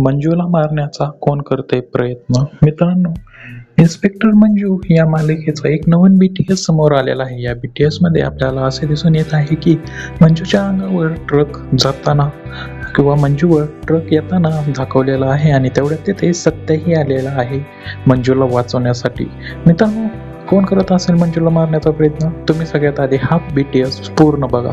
मंजूला मारण्याचा कोण करते प्रयत्न? मित्रांनो इन्स्पेक्टर मंजू या मालिकेचा एक नवीन बीटीएस समोर आलेला आहे. या बीटीएसमध्ये आपल्याला असे दिसून येत आहे की मंजूच्या अंगावर ट्रक जाताना किंवा मंजूवर ट्रक येताना दाखवलेला आहे आणि तेवढ्यात तिथे सत्यही आलेला आहे मंजूला वाचवण्यासाठी. मित्रांनो कोण करत असेल मंजूला मारण्याचा प्रयत्न? तुम्ही सगळ्यात आधी हा बीटीएस पूर्ण बघा.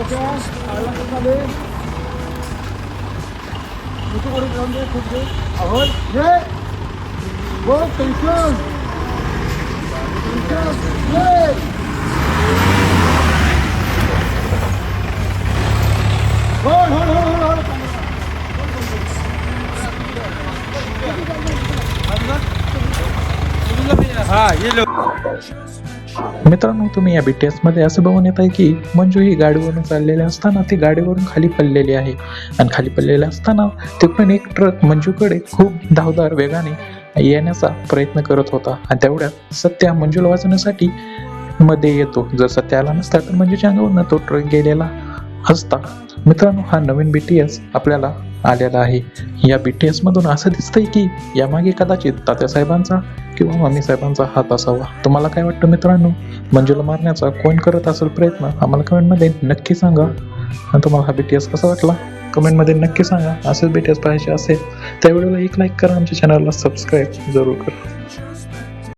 you start to see the car. Alam ke sale. Itu baru ground dia खुद दे. Ahoj. ये. वो टेंशन. टेंशन. ये. Hold, मित्रांनो तुम्ही या बीटीएसमध्ये असं बघून येत आहे की मंजू ही गाडीवरून चाललेली असताना ती गाडीवरून खाली पडलेली आहे. आणि खाली पडलेली असताना तिकडून एक ट्रक मंजूकडे खूप धावदार वेगाने येण्याचा प्रयत्न करत होता. आणि तेवढ्यात सत्या मंजूला वाचवण्यासाठी मध्ये येतो. जर सत्या आला नसता तर मंजूच्या अंगावरनं तो ट्रक गेलेला हसता. मित्रांनो हा नवीन बी टी एस आपल्याला आलेला आहे. या बी टी मधून असं दिसतंय की यामागे कदाचित तात्यासाहेबांचा किंवा मम्मी साहेबांचा हात असावा. तुम्हाला काय वाटतं मित्रांनो? मंजूला मारण्याचा कोण करत असेल प्रयत्न? आम्हाला कमेंटमध्ये नक्की सांगा. आणि तुम्हाला हा बी टी एस कसा वाटला? कमेंटमध्ये नक्की सांगा. असेच एस पाहायचे असेल त्या व्हिडिओला एक लाईक करा. आमच्या चॅनलला सबस्क्राईब जरूर करा.